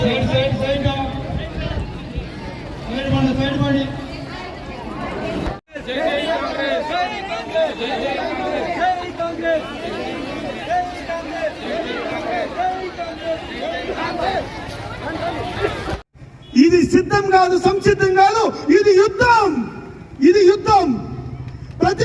Side side side side పండి side పండి ఇది సిద్ధం కాదు సంసిద్ధం కాదు ఇది యుద్ధం. ఇది యుద్ధం ప్రతి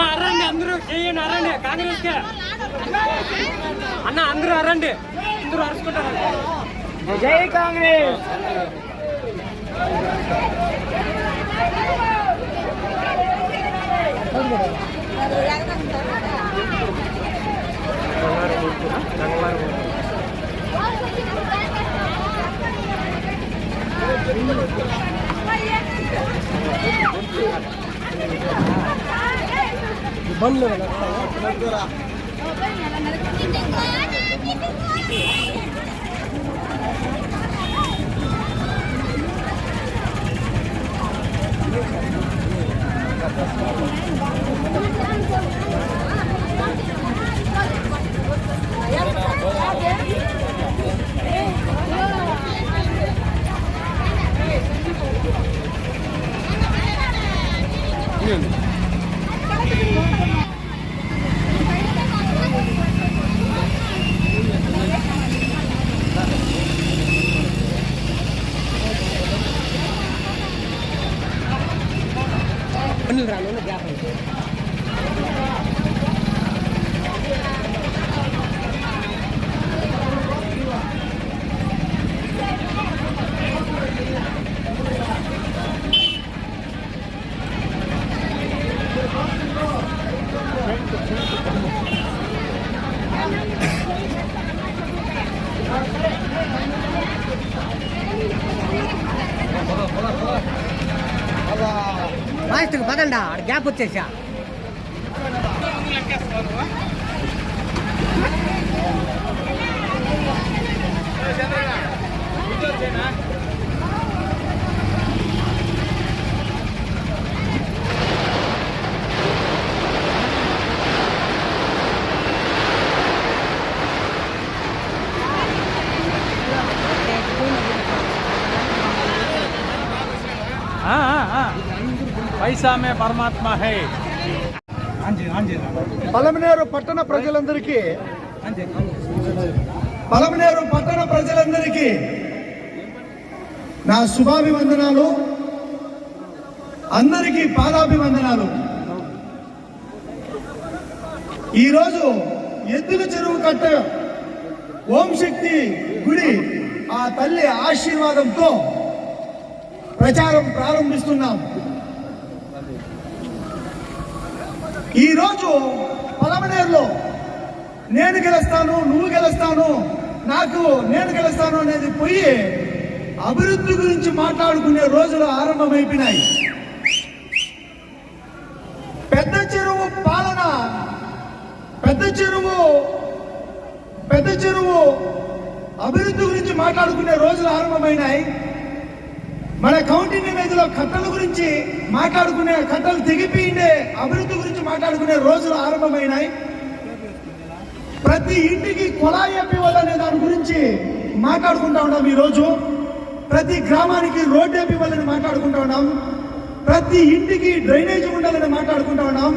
అరండి అందరూ చేయండి అరండి కాంగ్రెస్ కే అన్న అందరూ అరండి. అందరూ అరుచుకుంటారు. జై కాంగ్రెస్. బండ్లు Oh, el ramo no queda feo. లాస్ట్కి పదండా ఆడ గ్యాప్ వచ్చేసా పైసా మే పరమాత్మ హై. పలమనేరు పట్టణ ప్రజలందరికీ పలమనేరు పట్టణ ప్రజలందరికీ నా శుభాభివందనాలు అందరికీ పాదాభివందనాలు. ఈరోజు ఎద్దుల చెరువు కట్ట శక్తి గుడి ఆ తల్లి ఆశీర్వాదంతో ప్రచారం ప్రారంభిస్తున్నాం. ఈరోజు పలమనేరులో నేను గెలుస్తాను నువ్వు గెలుస్తాను నాకు నేను గెలుస్తాను అనేది పోయి అభివృద్ధి గురించి మాట్లాడుకునే రోజులు ఆరంభమైపోయినాయి. పెద్ద చెరువు పాలన పెద్ద చెరువు పెద్ద చెరువు అభివృద్ధి గురించి మాట్లాడుకునే రోజులు ఆరంభమైనాయి. మన కౌంటీ నివేదిలో కట్టల గురించి మాట్లాడుకునే కట్టలు తెగిపోయిండే అభివృద్ధి గురించి మాట్లాడుకునే రోజులు ఆరంభమైనాయి. ప్రతి ఇంటికి కుళాయి అనే దాని గురించి మాట్లాడుకుంటా ఉన్నాం ఈరోజు. ప్రతి గ్రామానికి రోడ్డు ఎప్పివ్వాలని మాట్లాడుకుంటా ఉన్నాం. ప్రతి ఇంటికి డ్రైనేజ్ ఉండాలని మాట్లాడుకుంటా ఉన్నాం.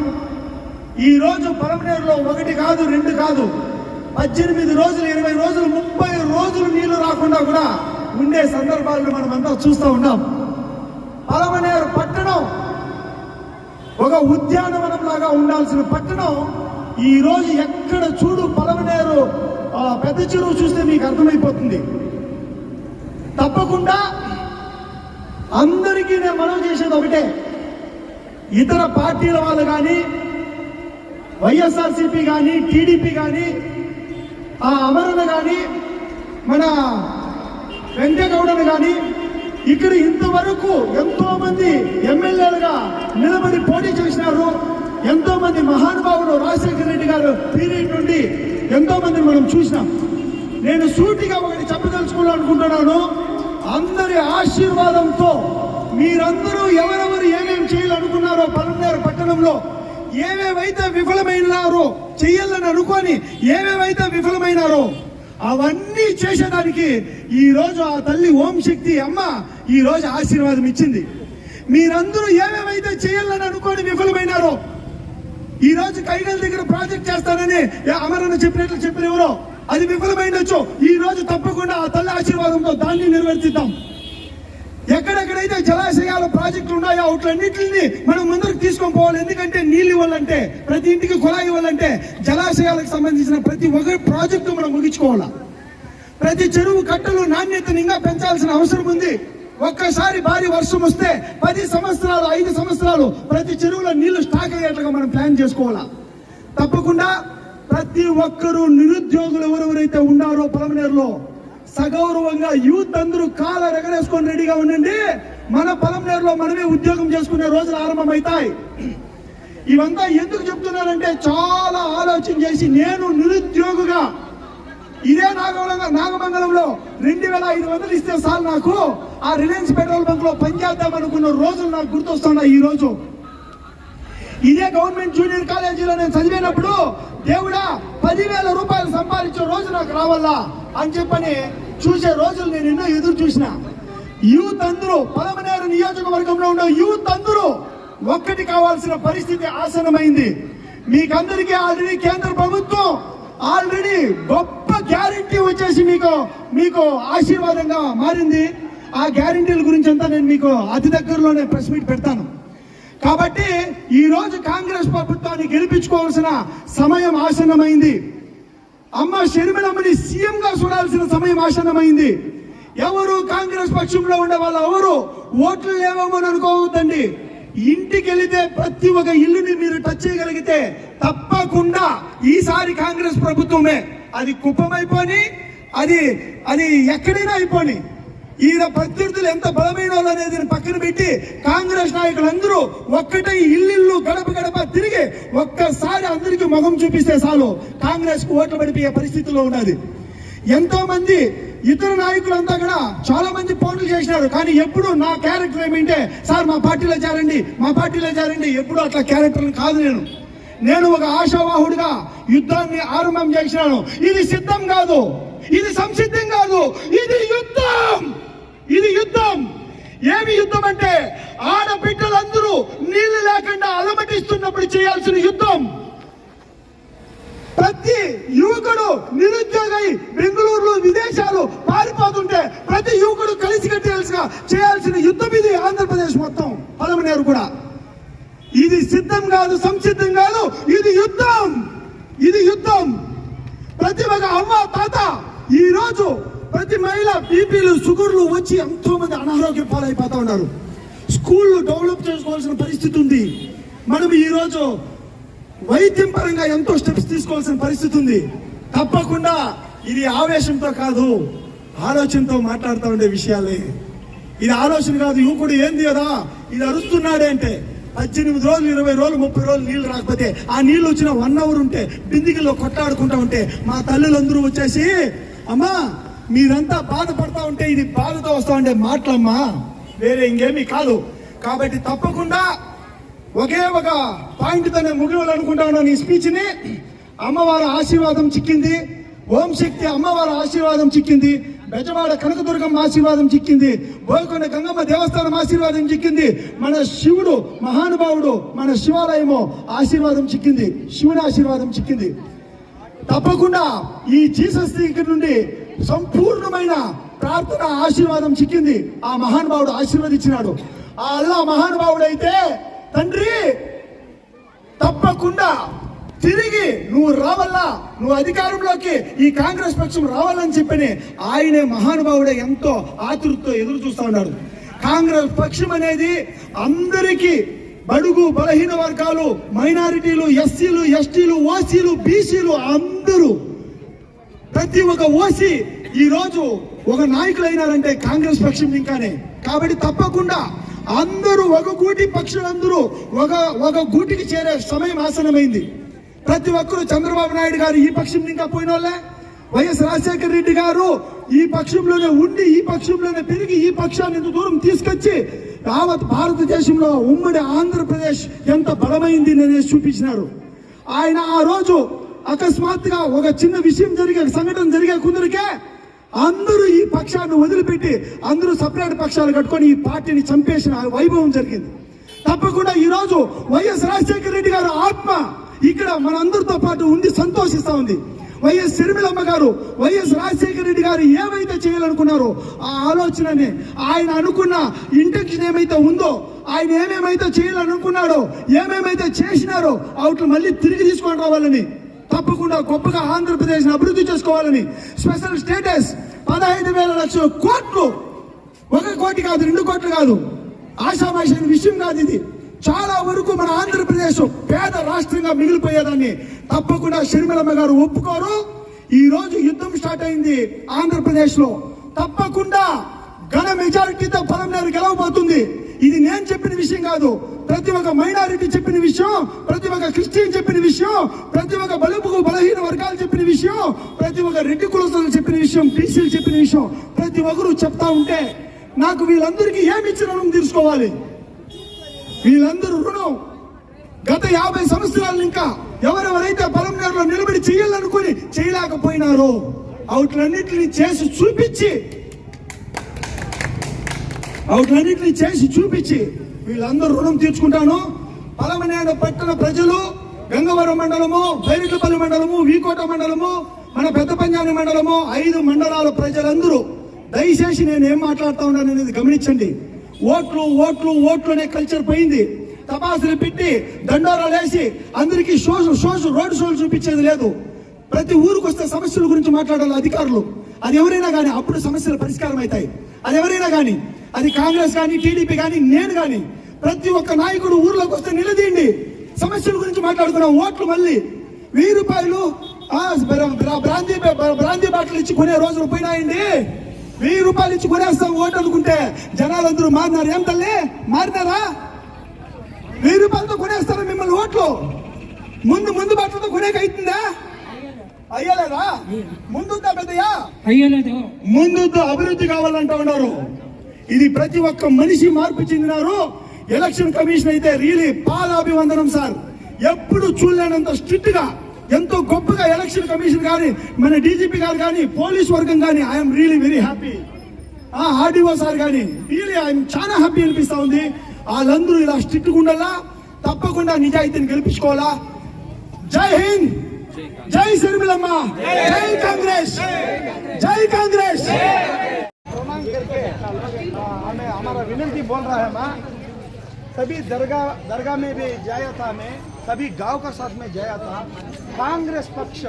ఈ రోజు పలమనేరులో ఒకటి కాదు రెండు కాదు. పద్దెనిమిది రోజులు ఇరవై రోజులు ముప్పై రోజులు నీళ్ళు రాకుండా కూడా ఉండే సందర్భాలను మనం అంతా చూస్తూ ఉన్నాం. పలమనేరు పట్టణం ఒక ఉద్యానవనం లాగా ఉండాల్సిన పట్టణం. ఈ రోజు ఎక్కడ చూడు పలమనేరు పెద్ద చెరువు చూస్తే మీకు అర్థమైపోతుంది. తప్పకుండా అందరికీ నేను మనవి చేసేది ఒకటే. ఇతర పార్టీల వాళ్ళు కానీ వైఎస్ఆర్సీపీ కానీ టీడీపీ కానీ ఆ అమరణ కానీ మన వెంకగౌడను కానీ ఇక్కడ ఇంతవరకు ఎంతో మంది ఎమ్మెల్యేలుగా నిలబడి పోటీ చేసినారు. ఎంతో మంది మహానుభావులు రాజశేఖర రెడ్డి గారు పీరియడ్ నుండి ఎంతో మందిని మనం చూసినాం. నేను సూటిగా ఒకటి చెప్పదలుచుకోవాలనుకుంటున్నాను. అందరి ఆశీర్వాదంతో మీరందరూ ఎవరెవరు ఏమేమి చేయాలనుకున్నారో పలమనేరు పట్టణంలో ఏమేమైతే విఫలమైనారో చెయ్యాలని అనుకొని ఏమేమైతే విఫలమైనారో అవన్నీ చేసేదానికి ఈ రోజు ఆ తల్లి ఓం శక్తి అమ్మ ఈ రోజు ఆశీర్వాదం ఇచ్చింది. మీరందరూ ఏమేమైతే చేయాలని అనుకోని విఫలమైనారో ఈ రోజు కైగల దగ్గర ప్రాజెక్ట్ చేస్తానని అమరణ చెప్పినట్లు చెప్పిన ఎవరో అది విఫలమైనచ్చు ఈ రోజు తప్పకుండా ఆ తల్లి ఆశీర్వాదంతో దాన్ని నిర్వర్తిద్దాం ఎక్కడెక్కడైతే జలాశయాల ప్రాజెక్టులు ఉన్నాయో వాటిలన్నింటినీ మనం ముందరకు తీసుకొని పోవాలి. ఎందుకంటే నీళ్ళు ఇవ్వాలంటే ప్రతి ఇంటికి కుళాయి ఇవ్వాలంటే జలాశయాలకు సంబంధించిన ప్రతి ఒక్క ప్రాజెక్టు మనం ముగించుకోవాలి. ప్రతి చెరువు కట్టలు నాణ్యతను ఇంకా పెంచాల్సిన అవసరం ఉంది. ఒక్కసారి భారీ వర్షం వస్తే పది సంవత్సరాలు ఐదు సంవత్సరాలు ప్రతి చెరువులో నీళ్ళు స్టాక్ అయ్యేట్లుగా మనం ప్లాన్ చేసుకోవాలా? తప్పకుండా ప్రతి ఒక్కరూ నిరుద్యోగులు ఎవరెవరైతే ఉన్నారో పొలంనేరులో సగౌరవంగా యూత్ అందరూ కాల ఎగరేసుకొని రెడీగా ఉండండి. మన పొలంనేరులో మనమే ఉద్యోగం చేసుకునే రోజులు ఆరంభమవుతాయి ఇవంతా ఎందుకు చెప్తున్నానంటే చాలా ఆలోచన చేసి నేను నిరుద్యోగుగా ఇదే నాగమంగళంలో నాగమంగళంలో రెండు వేల ఐదు వందలు ఇస్తే సార్ నాకు. ఆ రిలయన్స్ పెట్రోల్ బంక్లో పనిచేద్దాం అనుకున్న రోజులు నాకు గుర్తొస్తున్నాయి ఈ రోజు ఇదే గవర్నమెంట్ జూనియర్ కాలేజీలో నేను చదివినప్పుడు దేవుడా పదివేల రూపాయలు సంపాదించే రోజు నాకు రావాలా అని చెప్పని చూసే రోజులు నేను ఎన్నో ఎదురు చూసిన. యూత్ అందరూ పలమనేరు నియోజకవర్గంలో ఉన్న యూత్ అందరూ ఒక్కటి కావాల్సిన పరిస్థితి ఆసనమైంది మీకందరికీ ఆల్రెడీ కేంద్ర ప్రభుత్వం ఆల్రెడీ గొప్ప గ్యారంటీ వచ్చేసి మీకు మీకు ఆశీర్వాదంగా మారింది. ఆ గ్యారంటీల గురించి అంతా నేను మీకు అతి దగ్గరలోనే ప్రెస్ మీట్ పెడతాను. కాబట్టి ఈరోజు కాంగ్రెస్ ప్రభుత్వాన్ని గెలిపించుకోవాల్సిన సమయం ఆసన్నమైంది. అమ్మ షర్మిలమ్మని సీఎంగా చూడాల్సిన సమయం ఆసన్నమైంది. ఎవరు కాంగ్రెస్ పక్షంలో ఉండే వాళ్ళు ఎవరు? ఓట్లు లేవమని అనుకోవద్దండి. ఇంటికి వెళితే ప్రతి ఒక్క ఇల్లుని మీరు టచ్ చేయగలిగితే తప్పకుండా ఈసారి కాంగ్రెస్ ప్రభుత్వమే. అది కుప్పమైపోని అది అది ఎక్కడైనా అయిపోని. ఈయన ప్రత్యర్థులు ఎంత బలమైన వాళ్ళు అనేది పక్కన పెట్టి కాంగ్రెస్ నాయకులందరూ ఒక్కటే ఇల్లు గడప గడప తిరిగి ఒక్కసారి అందరికి ముఖం చూపిస్తే చాలు. కాంగ్రెస్కు ఓట్లు పడిపోయే పరిస్థితిలో ఉన్నది. ఎంతో మంది ఇతర నాయకులంతా కూడా చాలా మంది పోటీలు చేసినారు. కానీ ఎప్పుడు నా క్యారెక్టర్ ఏమిటంటే సార్ మా పార్టీలో చేరండి మా పార్టీలో చేరండి. ఎప్పుడు అట్లా క్యారెక్టర్ కాదు నేను. నేను ఒక ఆశావాహుడిగా యుద్ధాన్ని ఆరంభం చేసినాను. ఇది సిద్ధం కాదు. ఇది సంసిద్ధం కాదు. ఇది యుద్ధం. ఇది యుద్ధం. ఏమి యుద్ధం అంటే ఆడబిడ్డలందరూ నీళ్ళు లేకుండా అలమటిస్తున్నప్పుడు చేయాల్సిన యుద్ధం. ప్రతి యువకుడు నిరుద్యోగై బెంగళూరులో విదేశాలు పారిపోతుంటే ప్రతి యువకుడు కలిసికట్టాల్సిగా చేయాల్సిన యుద్ధం ఇది ఆంధ్రప్రదేశ్ మొత్తం. పలమనేరు కూడా. ఇది సిద్ధం కాదు సంసిద్ధం కాదు ఇది యుద్ధం. ఇది యుద్ధం. ప్రతి ఒక్క అమ్మ తాత ఈ రోజు ప్రతి మహిళ బీపీలు షుగర్లు వచ్చి ఎంతో మంది అనారోగ్య పాలైపోతా ఉన్నారు. స్కూళ్ళు డెవలప్ చేసుకోవాల్సిన పరిస్థితి ఉంది. మనం ఈరోజు వైద్యం పరంగా ఎంతో స్టెప్స్ తీసుకోవాల్సిన పరిస్థితి ఉంది. తప్పకుండా ఇది ఆవేశంతో కాదు ఆలోచనతో మాట్లాడుతూ ఉండే విషయాలే. ఇది ఆలోచన కాదు యువకుడు ఏంది కదా ఇది అరుస్తున్నాడే అంటే పద్దెనిమిది రోజులు ఇరవై రోజులు ముప్పై రోజులు నీళ్ళు రాకపోతే ఆ నీళ్ళు వచ్చిన వన్ అవర్ ఉంటే బిందిగిల్లో కొట్లాడుకుంటా ఉంటే మా తల్లులందరూ వచ్చేసి అమ్మా మీరంతా బాధపడతా ఉంటే ఇది బాధతో వస్తా ఉండే మాటలమ్మా. వేరే ఇంకేమీ కాదు. కాబట్టి తప్పకుండా ఒకే ఒక పాయింట్ తనే ముగివాలనుకుంటా ఉన్నాను ఈ అమ్మవారి ఆశీర్వాదం చిక్కింది. ఓం శక్తి అమ్మవారి ఆశీర్వాదం చిక్కింది. బెజవాడ కనకదుర్గమ్మ ఆశీర్వాదం చిక్కింది. బోయకొండ గంగమ్మ దేవస్థానం ఆశీర్వాదం చిక్కింది. మన శివుడు మహానుభావుడు మన శివాలయము ఆశీర్వాదం చిక్కింది. శివుని ఆశీర్వాదం చిక్కింది. తప్పకుండా ఈ జీసస్ దగ్గర నుండి సంపూర్ణమైన ప్రార్థన ఆశీర్వాదం చిక్కింది. ఆ మహానుభావుడు ఆశీర్వదించినాడు. ఆ అల్లా మహానుభావుడు అయితే తండ్రి తప్పకుండా తిరిగి నువ్వు రావాలా నువ్వు అధికారంలోకి ఈ కాంగ్రెస్ పక్షం రావాలని చెప్పని ఆయనే మహానుభావుడే ఎంతో ఆతృతతో ఎదురు చూస్తూ ఉన్నాడు. కాంగ్రెస్ పక్షం అనేది అందరికీ బడుగు బలహీన వర్గాలు మైనారిటీలు ఎస్సీలు ఎస్టీలు ఓసీలు బీసీలు అందరూ ప్రతి ఒక్క ఓసీ ఈ రోజు ఒక నాయకులు అయినారంటే కాంగ్రెస్ పక్షం ఇంకానే. కాబట్టి తప్పకుండా అందరూ ఒక గూటి పక్షులందరూ ఒక ఒక గూటికి చేరే సమయం ఆసనమైంది ప్రతి ఒక్కరు చంద్రబాబు నాయుడు గారు ఈ పక్షం ఇంకా పోయిన వాళ్ళే వైఎస్ రాజశేఖర రెడ్డి గారు ఈ పక్షంలోనే ఉండి ఈ పక్షంలోనే పెరిగి ఈ పక్షాన్ని ఇంత దూరం తీసుకొచ్చి యావత్ భారతదేశంలో ఉమ్మడి ఆంధ్రప్రదేశ్ ఎంత బలమైంది అనేది చూపించినారు. ఆయన ఆ రోజు అకస్మాత్తుగా ఒక చిన్న విషయం జరిగే సంఘటన జరిగే కొందరికే అందరూ ఈ పక్షాన్ని వదిలిపెట్టి అందరూ సపరేట్ పక్షాలు కట్టుకొని ఈ పార్టీని చంపేసిన వైభవం జరిగింది. తప్పకుండా ఈ రోజు వైఎస్ రాజశేఖర రెడ్డి గారు ఆత్మ ఇక్కడ మనందరితో పాటు ఉండి సంతోషిస్తూ ఉంది. వైఎస్ శర్మిలమ్మ గారు వైఎస్ రాజశేఖర రెడ్డి గారు ఏమైతే చేయాలనుకున్నారో ఆ ఆలోచనని ఆయన అనుకున్న ఇంటెన్షన్ ఏమైతే ఉందో ఆయన ఏమేమైతే చేయాలనుకున్నాడో ఏమేమైతే చేసినారో అవుట్లు మళ్ళీ తిరిగి తీసుకొని రావాలని తప్పకుండా గొప్పగా ఆంధ్రప్రదేశ్ అభివృద్ధి చేసుకోవాలని స్పెషల్ స్టేటస్ పదహైదు వేల లక్షల కోట్లు ఒక కోటి కాదు రెండు కోట్లు కాదు. ఆశామాషైన విషయం కాదు ఇది. చాలా వరకు మన ఆంధ్రప్రదేశ్ పేద రాష్ట్రంగా మిగిలిపోయేదాన్ని. తప్పకుండా షర్మిలమ్మ గారు ఒప్పుకోరు. ఈ రోజు యుద్ధం స్టార్ట్ అయింది ఆంధ్రప్రదేశ్లో తప్పకుండా ఘన మెజారిటీతో పొలంనేరు గెలవబోతుంది. ఇది నేను చెప్పిన విషయం కాదు. ప్రతి ఒక్క మైనారిటీ చెప్పిన విషయం ప్రతి ఒక్క క్రిస్టియన్ చెప్పిన విషయం ప్రతి ఒక్క బలుపుకు బలహీన వర్గాలు చెప్పిన విషయం ప్రతి ఒక్క రెడ్డి కులస్తులు చెప్పిన విషయం బీసీలు చెప్పిన విషయం ప్రతి ఒక్కరు చెప్తా ఉంటే నాకు వీళ్ళందరికీ ఏమి ఇచ్చిన రుణం వీళ్ళందరూ రుణం. గత యాభై సంవత్సరాలు ఇంకా ఎవరెవరైతే పొలంనేరులో నిలబడి చేయాలనుకుని చేయలేకపోయినారో అవుట్లన్నింటినీ చేసి చూపించి అవుట్లన్నింటినీ చేసి చూపించి వీళ్ళందరూ రుణం తీర్చుకుంటాను. పలమనేడు పట్టణ ప్రజలు గంగవరం మండలము బైరికపల్లి మండలము వీకోట మండలము మన పెద్ద పంజాని మండలము ఐదు మండలాల ప్రజలందరూ దయచేసి నేను ఏం మాట్లాడుతా ఉన్నాను అనేది గమనించండి. ఓట్లు ఓట్లు ఓట్లు అనే కల్చర్ పోయింది. తపాసులు పెట్టి దండోరాలు వేసి అందరికీ షోస్ షోస్ రోడ్డు షోలు చూపించేది లేదు. ప్రతి ఊరికి వస్తే సమస్యల గురించి మాట్లాడాలి అధికారులు. అది ఎవరైనా కానీ అప్పుడు సమస్యలు పరిష్కారం అవుతాయి. అది ఎవరైనా కానీ అది కాంగ్రెస్ కానీ టీడీపీ కానీ నేను కానీ ప్రతి ఒక్క నాయకుడు ఊర్లోకి వస్తే నిలదీయండి. సమస్యల గురించి మాట్లాడుకున్నాం ఓట్లు మళ్ళీ వెయ్యి రూపాయలు బ్రాంతి బ్రాంతి బాటలు ఇచ్చి కొనే రోజులు పోయినాయండి. వెయ్యి రూపాయలు ఇచ్చి కొనేస్తాం ఓటు అనుకుంటే జనాలందరూ మారినారు. ఏం తల్లి? మారినారా? వెయ్యి రూపాయలతో కొనేస్తారా మిమ్మల్ని ఓట్లు? ముందు ముందు బట్టలతో కొనేక అవుతుందా అయ్యలేదా? ముందుందా పెద్దయ్యా? అయ్యలేదు. ముందు అభివృద్ధి కావాలంటా ఉన్నారు. ఇది ప్రతి ఒక్క మనిషి మార్పు చెందినారు. ఎలక్షన్ కమిషన్ అయితే రియలీ పాదాభివందనం సార్. ఎప్పుడు చూడలేనంత స్ట్రిక్ట్గా ఎంతో గొప్పగా ఎలక్షన్ కమిషన్ కానీ మన డీజీపీ గారు కానీ పోలీస్ వర్గం కానీ ఐఎమ్ రియలీ వెరీ హ్యాపీ ఆ ఆర్డీఓ సార్ కానీ రియలీ ఐఎమ్ చాలా హ్యాపీ అనిపిస్తా ఉంది వాళ్ళందరూ ఇలా స్ట్రిక్ట్ ఉండాలా తప్పకుండా నిజాయితీని గెలిపించుకోవాలా జై హింద్ జై శర్మిలమ్మ జై కాంగ్రెస్ జై कांग्रेस प्रणाम करके आ, हमें हमारा विनंती बोल रहा है माँ सभी दरगाह दरगाह में भी जाया था मैं सभी गांव का साथ में जाया था कांग्रेस पक्ष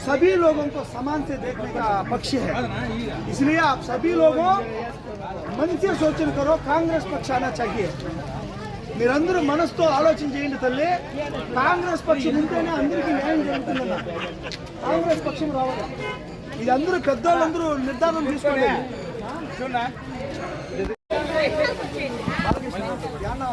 सभी लोगों को समान से देखने का पक्ष है इसलिए आप सभी लोगों मन से सोचन करो कांग्रेस पक्ष आना चाहिए మీరందరూ మనసుతో ఆలోచన చేయండి తల్లి కాంగ్రెస్ పక్షం ఉంటేనే అందరికీ న్యాయం జరుగుతుందన్న కాంగ్రెస్ పక్షం రావాలి ఇది అందరూ పెద్దవాళ్ళందరూ నిర్ధారణ తీసుకోండి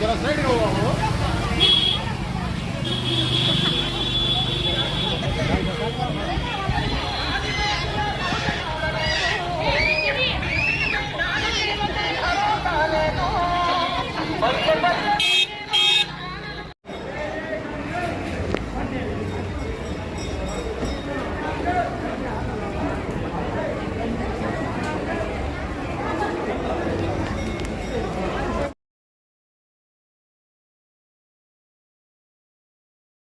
Get us negative over.